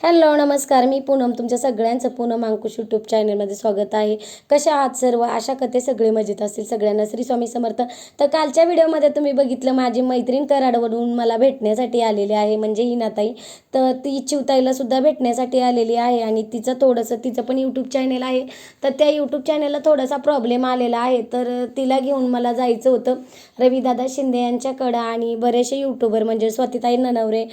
Hello नमस्कार. मी पूनम तुमच्या सगळ्यांचं पूनम अंकुश यूट्यूब चॅनलमध्ये स्वागत आहे. कशा आहात सर्व? आशा कथे सगळे मजेत असतील. सगळ्यांना श्री स्वामी समर्थ. तर कालच्या व्हिडिओमध्ये तुम्ही बघितलं माझी मैत्रीण कराडवरून मला भेटण्यासाठी आलेली आहे म्हणजे हिनाताई. तर ती चिवताईला सुद्धा भेटण्यासाठी आलेली आहे आणि तिचं थोडंसं तिचं पण यूट्यूब चॅनल आहे. तर त्या यूट्यूब चॅनलला थोडासा प्रॉब्लेम आलेला आहे. तर तिला घेऊन मला जायचं होतं रवीदादा शिंदे यांच्याकडं आणि बरेचसे यूट्यूबर म्हणजे स्वातीताई ननवरे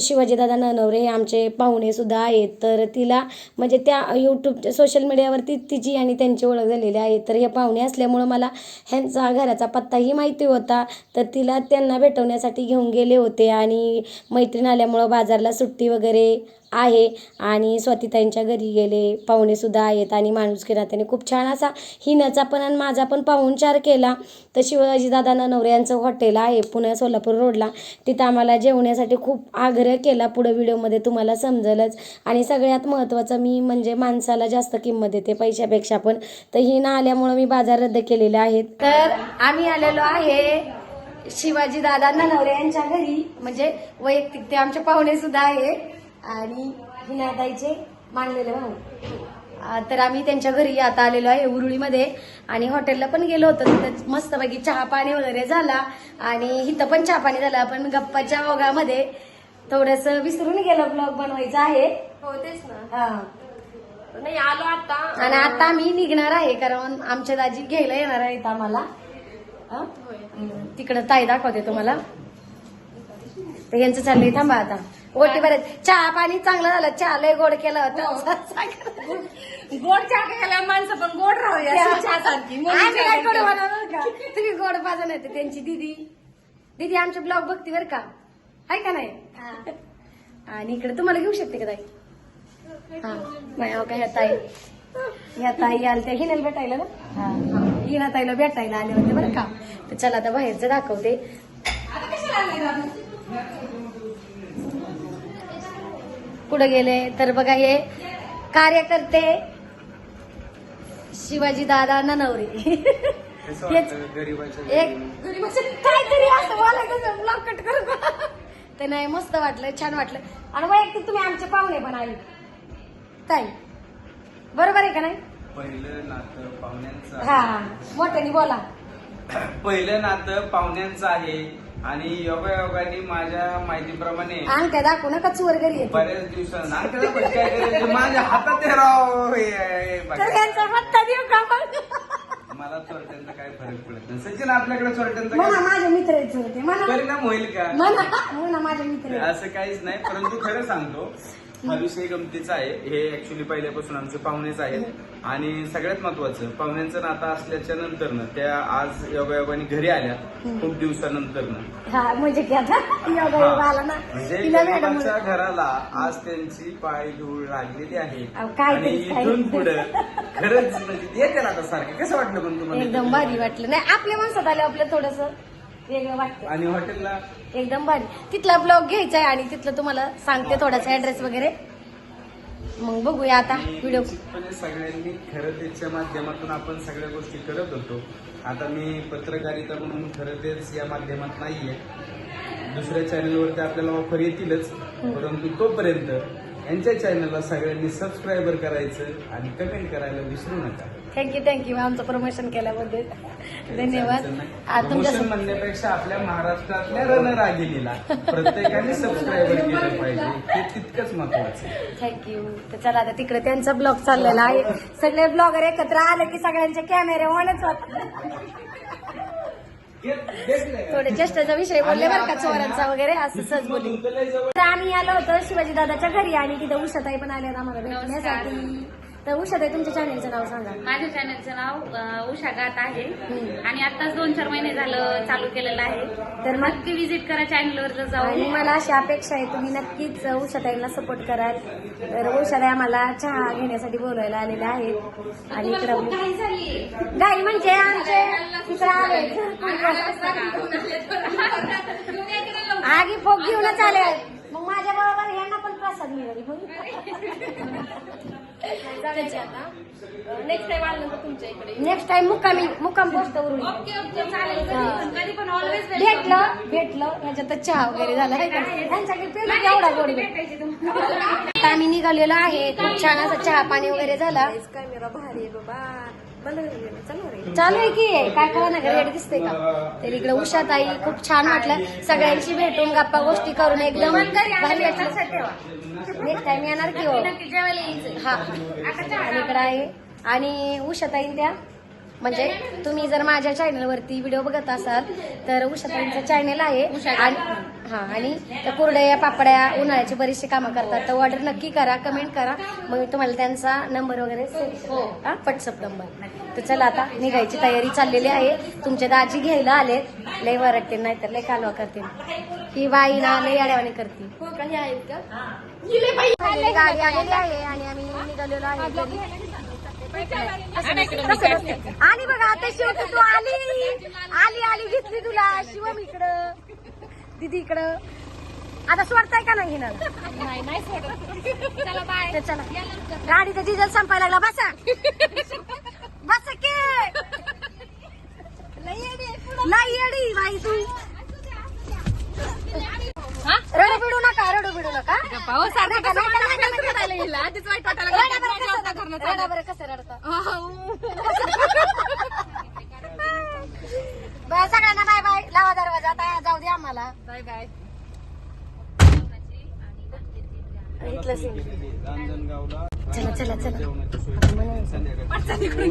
शिवाजीदादा ननवरे हे आमचे पाहुणे सुद्धा आहेत. तर तिला म्हणजे त्या यूट्यूबच्या सोशल मीडियावरती तिची आणि त्यांची ओळख झालेली आहे. तर हे पाहुणे असल्यामुळं मला ह्यांचा घराचा पत्ताही माहिती होता. तर तिला त्यांना भेटवण्यासाठी घेऊन गेले होते. आणि मैत्रीण आल्यामुळं बाजारला सुट्टी वगैरे आहे. आणि स्वातीताईंच्या घरी गेले. पाहुणेसुद्धा आहेत आणि माणुसकी नात्याने खूप छान असा हिनाचा पण आणि माझा पण पाहुणचार केला. तर शिवाजीदादा नवरे यांचं हॉटेल आहे पुण्या सोलापूर रोडला. तिथं आम्हाला जेवण्यासाठी खूप आग्रह केला. पुढं व्हिडिओमध्ये तुम्हाला समजेलच. आणि सगळ्यात महत्त्वाचं मी म्हणजे माणसाला जास्त किंमत देते पैशापेक्षा पण. तर ही ना आल्यामुळं मी बाजार रद्द केलेले आहेत. तर आम्ही आलेलो आहे शिवाजी दादा ननवरे यांच्या घरी. म्हणजे वैयक्तिक ते आमचे पाहुणे सुद्धा आहे आणि हिनाताईचे मानलेले भाऊ. तर आम्ही त्यांच्या घरी आता आलेलो आहे उरुळीमध्ये. आणि हॉटेलला पण गेलो होतो. तिथं मस्तपैकी चहा पाणी वगैरे झाला. आणि इथं पण चहा पाणी झाला. पण गप्पाच्या ओघामध्ये थोडस विसरून गेलो. ब्लॉग बनवायचा आहे. हो तेच ना. हा. नाही आलो आता. आणि आता आम्ही निघणार आहे. कारण आमच्या दाजी घ्यायला येणार आहेत आम्हाला. हा? तिकडं ताई दाखवते तुम्हाला. तर यांचं चाललंय थांबा आता. ओटी बरेच चहा पाणी चांगलं झालं चहा लय गोड केलं होतं. गोड चहा खायला माणसं पण गोड राहूया चहासारखी आम्ही काय गोड बनवणार का? तुम्ही गोड पाजून येते त्यांची दिदी. दिदी आमचे ब्लॉग बघते बरं का? आहे का नाही? आणि इकडे तुम्हाला घेऊ शकते का ताई? हा. नाही हो का ह्या ताई. ह्या ताई आल्या त्या हिनेला भेटायला ना? हा. हिना ताईला भेटायला आले होते बरं का? तर चला आता बाहेरचं दाखवते. पुढे गेले. तर बघा हे कार्यकर्ते शिवाजी दादा ननवरे हेच एक काहीतरी असं बोलायचं ब्लॉग कट करू. ते नाही मस्त वाटलं छान वाटलं. आणि वैयक्तिक तुम्ही आमचे पाहुणे पण आले. काय बरोबर आहे का नाही? पहिलं नातं पाहुण्यांचं हा. मोठ्याने बोला. पहिलं नातं पाहुण्यांचं आहे. आणि योगायोगाने माझ्या माहितीप्रमाणे अंगठ्या दाखवू नका चोर घरी येते. बऱ्याच दिवसांना आणि त्याला पण काय करायचं माझ्या हातात राव. हे आहे, बघा. तर यांचा पत्ता देऊ का मग? मला चोरट्यांचा काय फरक पडत नाही. सचिन आपल्याकडे चोरट्यांचा म्हणा काय माझे मित्र आहेत चोरटे म्हणा. परिणाम होईल का? म्हणा म्हणा माझे मित्र आहेत. असं काहीच नाही परंतु खरं सांगतो हा विषय गमतीचा आहे. हे ऍक्च्युली पहिल्यापासून आमचे पाहुणेच आहेत. आणि सगळ्यात महत्वाचं पाहुण्यांचं नातं असल्याच्या नंतरनं त्या आज योगायोगाने घरी आल्या खूप दिवसानंतरनं. हा म्हणजे की आता योगा योगा आला ना म्हणजे तिला मॅडम गरिबाच्या घराला आज त्यांची पाय धूळ लागलेली आहे. अहो, काय आणि तरी काय. इथून पुढे खरंच म्हणजे येते ना आता सारखे कसं वाटलं पण तुम्हाला? एकदम भारी वाटलं. नाही आपल्या माणसात आले आपलं थोडस वेगळं वाटतं आणि हॉटेलला? एकदम भारी. तिथला ब्लॉग घ्यायचा आहे आणि तिथलं तुम्हाला सांगते थोडासा ऍड्रेस वगैरे. मग बघूया आता व्हिडिओ निश्चितपणे सगळ्यांनी खरं तेच्या माध्यमातून आपण सगळ्या गोष्टी करत होतो. आता मी पत्रकारिता म्हणून खरं तेच या माध्यमात नाहीये. दुसऱ्या चॅनलवरती आपल्याला ऑफर येतीलच. परंतु तोपर्यंत यांच्या चॅनलला सगळ्यांनी सबस्क्राईबर करायचं आणि कमेंट करायला विसरू नका. थँक्यू थँक्यू आमचं प्रमोशन केल्याबद्दल. धन्यवाद. प्रमोशन तुमच्या म्हणण्यापेक्षा आपल्या महाराष्ट्रातल्या रणरागिणीला प्रत्येकाने सबस्क्राईबर केलं पाहिजे. हे तितकंच महत्वाचं आहे. थँक्यू तर चला आता तिकडे त्यांचा ब्लॉग चाललेला आहे. सगळे ब्लॉगर एकत्र आले की सगळ्यांचे कॅमेरे ऑनच होतात थोडे चेष्टाचा विषय बोलले बरं का चोरांचा वगैरे असं सहज बोलली तर आम्ही आलो होतो शिवाजी दादाच्या घरी आणि तिथे उषाताई पण आल्या आम्हाला भेटण्यासाठी. तर उषाताई तुमच्या चॅनेलचं नाव सांगा. माझ्या चॅनलचं नाव उषा गात आहे. हम्म. आणि आताच दोन चार महिने झालं चालू केलेलं आहे. तर मग? नक्की विजिट करा चॅनलवर आणि जाऊ मला अशी अपेक्षा आहे तुम्ही नक्कीच उषाताईंना सपोर्ट कराल. तर उषाताई आम्हाला चहा घेण्यासाठी बोलवायला आलेल्या आहेत. आणि इकडं गाई म्हणजे आमचे आले आगी फोक घेऊनच आले. मग माझ्या बरोबर यांना पण प्रसाद मिळेल. नेक्स्ट टाइम आल्यानंतर तुमच्या इकडे नेक्स्ट टाइम मुक्कामी मुक्काम पोस्ट ओके ओके चालेल कधी कधी पण ऑलवेज भेटलं भेटलं. ह्याच्यात चहा वगैरे झाला का? त्यांच्याकडे की एवढा गोडी भेटायची तुम्हाला. आता आम्ही निघालेलो आहे. खूप छान असं चहा पाणी वगैरे झाला. कॅमेरा भारी आहे चालू आहे. की? काय कळा ना रेडी दिसते का? तर इकडे उषात आई खूप छान वाटलं. सगळ्यांशी भेटून गप्पा गोष्टी करून एकदम नेक्स्ट टाइम येणार की हो? हा. इकडे आहे. आणि उषाताईन त्या म्हणजे तुम्ही जर माझ्या चॅनलवरती व्हिडिओ बघत असाल तर उषाताईंचं चॅनल आहे. आणि हा आणि त्या कुरड्या पापड्या उन्हाळ्याची बरीचशी कामं करतात. तर ऑर्डर नक्की करा कमेंट करा. मग मी तुम्हाला त्यांचा नंबर वगैरे व्हॉट्सअप नंबर तर चला आता निघायची तयारी चाललेली आहे. तुमचे दाजी घ्यायला आलेत. लय वरटते नाहीतर लय कालवा करते ही बाई ना लय अडवाणी करते. का? गाडी आलेली आहे आणि आम्ही निघालेलो आहे. आली बघा आता शिव तू आली. आली आली दिसली तुला. शिवम इकडं. दीदी इकडं. आता सोडताय का नाही ना नाही नाही सोडत चला. बाय चला गाडीचा डिझेल संपायला लागला. बसा. बस के. नाही येडी बाई तू. रडू बिडू नका रडू बिडू नका. पाऊस सारखं नका, कसं नका, वाटायला नका, लागलं? नका. हिला? आधीच वाईट वाटायला रडा लागलं. बरं आता कसं करणं रडता. रडा बरं कसं रडता? बरं, सगळ्यांना बाय बाय. लावा दरवाजा. आता जाऊ दे आम्हाला. Bye bye. इथलं scene. रांजणगावला चला चला. चला जेवणाची सोय. आता म्हणायचं. संध्याकाळी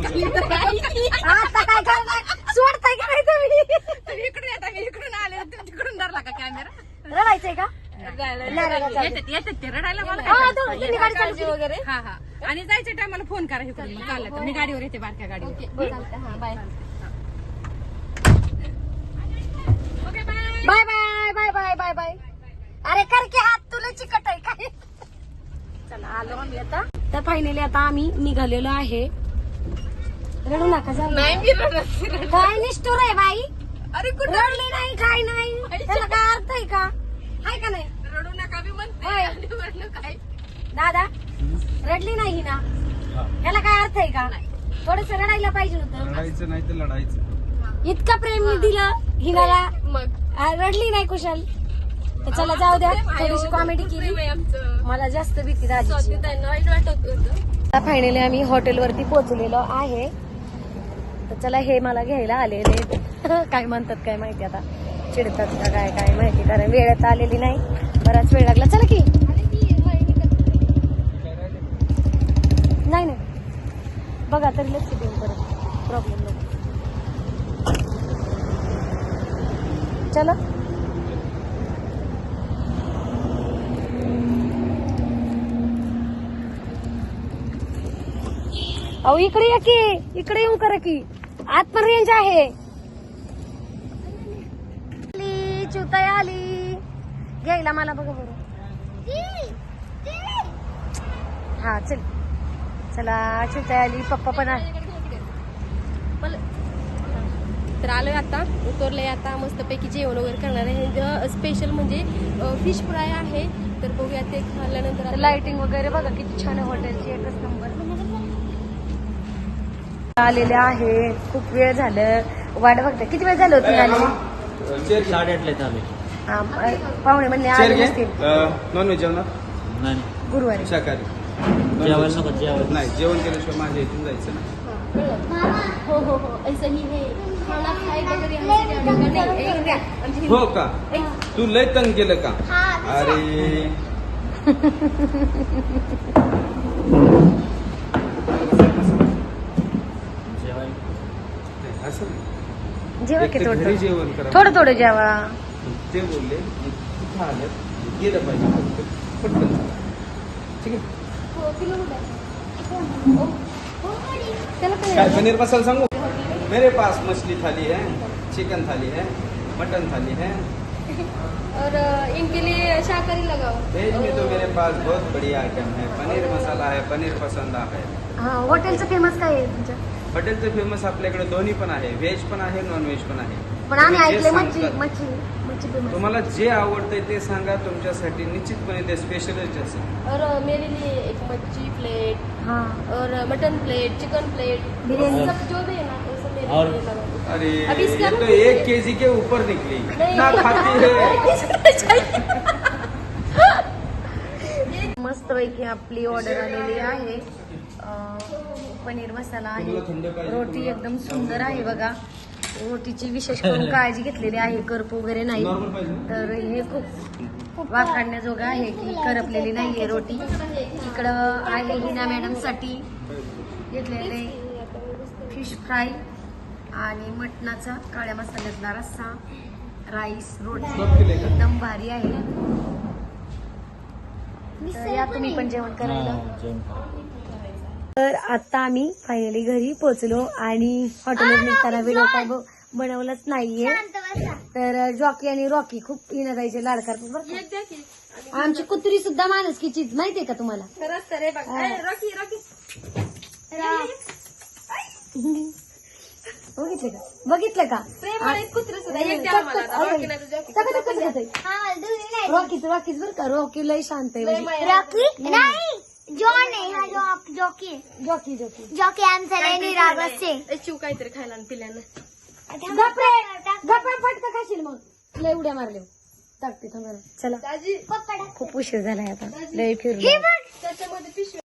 आता काय करणार? सोडताय का नाही तुम्ही? तुम्ही इकडून येता मी इकडून आले. तुम्ही तिकडून धरला का कॅमेरा रडायचंय का? नाही, नाही, नाही. येतात येतात ते रडायला मला हा, काय तू- करायचं? तुम्ही गाडी चालू काळजी केली. वगैरे? हा हा. आणि जायच्या टायमाला फोन करा हे करून मग चाललं तर मी गाडीवर येते बारक्या गाडीवर. हा bye. Okay bye. Bye bye bye bye bye bye. अरे कर की हात तुला चिकट आहे काय? चला आलो आम्ही आता. तर फायनली आता आम्ही निघालेलो आहे. रडू नका झालं नाही मी रडत काय निष्ठुर आहे बाई? अरे कुठं? रडली नाही काय नाही. त्याला काय अर्थ आहे का? आहे का नाही? रडू नका मी म्हणते. होय. आणि म्हणलं काय? दादा रडली नाही ना? याला काय अर्थ आहे का? थोडस रडायला पाहिजे होतं. लढायचं नाही तर लढायचं. इतका प्रेम मी दिलं हिनाला. मग. आ, रडली नाही कुशल. तर चला जाऊ द्या. थोडीशी कॉमेडी केली. प्रेम आहे आमचं. मला जास्त भीती राहायची. स्वतः त्यांना वाईट वाटत होतं. आता फायनली आम्ही हॉटेलवरती पोहोचलेलो आहे. चला हे मला घ्यायला आलेले काय म्हणतात काय माहिती आता. चिडतात का काय काय माहिती कारण वेळेत आलेली नाही. बराच वेळ लागला. चला की. नाही नाही. बघा तरी लक्ष देऊन परत प्रॉब्लेम नाही. चला. अहो इकडे या की. इकडे येऊ करा की. आत पण रेंज आहे आली, घ्यायला मला बघा बरं. हा चल. चला चिवताई आली पप्पा पण आले. तर आलोय आता उतरलोय आता मस्तपैकी जेवण वगैरे करणार आहे. स्पेशल म्हणजे फिश फ्राय आहे. तर बघूया ते खाल्ल्यानंतर लाइटिंग वगैरे बघा किती छान आहे हॉटेलची एकच नंबर आलेले आहे. खूप वेळ झालं. वाट बघते. किती वेळ झालं होती आली. साडेआठला हा, पाहुणे म्हणले चेअर आले घे. नसतील. नॉनव्हेज जेवणार? नाही. गुरुवारी. शाकाहारी. जेवायला नको जेवायला. नाही जेवण केल्याशिवाय माझ्या इथून जायचं ना हो हो हो. ही हे. खाना का नाही? एक. आमची हो का? तू लय तंग केलं का? अरे. जेवा की थोडं थोडं. थोडं जेवा. ते बोलले इथं आलं? गेलं पाहिजे फक्त पटकन ठीक आहे? पनीर मसाला सांगू? मेरे पास मछली थाली है चिकन थाली है मटन थाली है। और इनके लिए शाकाहारी लगाओ। वेज में तो मेरे पास बहुत बढ़िया आइटम है। पनीर मसाला है पनीर पसंद है। हा हॉटेलचं फ़ेमस का आहे तुमचं? हॉटेलचं फेमस आपल्याकडे दोन्ही पण आहे. व्हेज पण आहे नॉन व्हेज पण आहे. पण आम्ही तुम्ही जे ऐकले मच्छी सांगता- मच्छी मच्छी फेमस तुम्हाला जे आवडतंय ते सांगा तुमच्यासाठी निश्चितपणे ते स्पेशलच असेल. और अ, मेरे लिए एक मच्छी प्लेट हा. और अ, मटन प्लेट चिकन प्लेट सब जो भी है ना वो सब मेरे और- लिए। अरे अभी इसका ये ना तो एक केजी के ऊपर निकली। कितना खाती है। मस्तपैकी आपली ऑर्डर आलेली आहे. पनीर मसाला आहे. रोटी एकदम सुंदर आहे बघा. रोटीची विशेष करून काळजी घेतलेली आहे. करप वगैरे नाही. तर हे खूप वाखाडण्याजोगं आहे की करपलेली नाही आहे रोटी. इकडं आहे हिना मॅडमसाठी घेतलेले फिश फ्राय आणि मटणाचा काळ्या मसाल्यातला रस्सा राईस रोटी. एकदम भारी आहे. तर या तुम्ही पण जेवण करायला. तर आता आम्ही फायनली घरी पोहोचलो आणि हॉटेलवर निघताना व्हिडिओ काय बनवलाच नाहीये. तर जॉकी आणि रॉकी खूप इनादाईचे लाड करतात बरं का. एक द्या की. आमची कुत्री सुद्धा माणूस की चीज माहितीये का तुम्हाला बघितलं का? बघितलं का? कुत्रे रॉकीच रॉकीच बरं का? रॉकी लय शांत आहे म्हणजे. रॉकी? नाही जॉन आहे हा जॉक जॉकी. Jockey jockey. जॉकी आमचा लय निरागसचे ए, चिव काहीतरी खायला आणि पिल्यानं. गप्रे गप्रे फटका खाशील मग. लय उड्या मारले टाकते थांबा चला. दाजी. खूप उशीर झालाय आता. लय फिरलो. त्याच्यामध्ये पिशवी